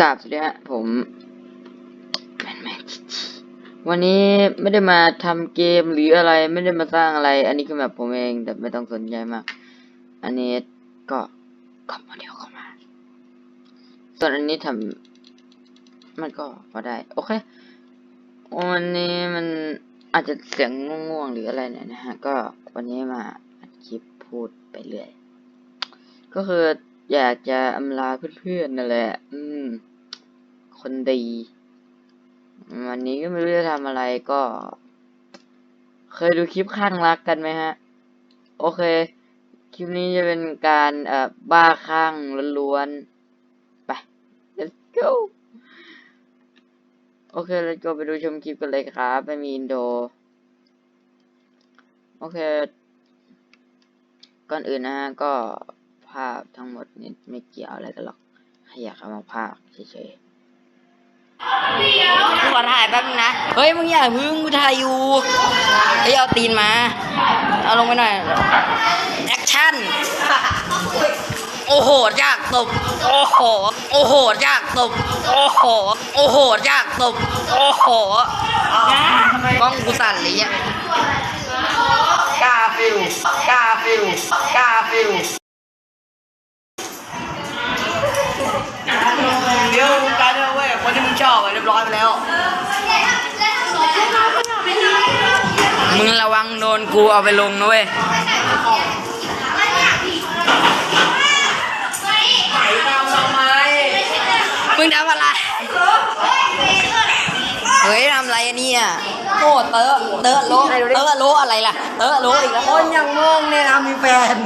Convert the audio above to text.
กราบสวัสดีฮะผมแมนแมนวันนี้ไม่ได้มาทำเกมหรืออะไรไม่ได้มาสร้างอะไร อันนี้คือแบบผมเองแต่ไม่ต้องสนใจมาก อันนี้ก็คอมโมเดลเข้ามาส่วนอันนี้ทำมันก็พอได้ โอเควันนี้มันอาจจะเสียงง่วงๆหรืออะไรเนี่ยนะฮะก็วันนี้มาอัดคลิปพูดไปเรื่อย ก็คือ อยากจะอำลาเพื่อนๆนั่นแหละ อืม คนดี วันนี้ก็ไม่รู้จะทำอะไรก็ เคยดูคลิปข้างรักกันไหมฮะ โอเค คลิปนี้จะเป็นการเอ่อบ้าข้างล้วนๆ ไป let's go โอเค let's go ไปดูชมคลิปกันเลยครับไม่มีอินโด โอเค ก่อนอื่นนะฮะก็ ภาพทั้งหมดนี่ไม่เกี่ยวอะไรกันหรอกอยากเอามาภาพเฉยกูขอถ่ายแป๊บนึงนะ เฮ้ยมึงอย่าพึ่งกูถ่ายอยู่เฮ้ยเอาตีนมา เอาลงไปหน่อย แอคชั่น โอ้โหยากตบ โอ้โห โอ้โหยากตบ โอ้โห โอ้โหยากตบ โอ้โหกล้องกูสั่นเลยอะกาฟิลกาฟิลกาฟิลเดี๋ยวมึงกลายเป็นเว้ยคนที่มึงช อบอะเรียบร้อยไปแล้ว มึงระวังโดนกูเอาไปลงนะเว้ยมึงทำอะไร เฮ้ยทำอะไรอะเนี่ยโอ้เตอะเตอะโลเตอะโลอะไรล่ะ เตอะโลอีกแล้วคนอย่างมึงเนี่ยนะมีแฟน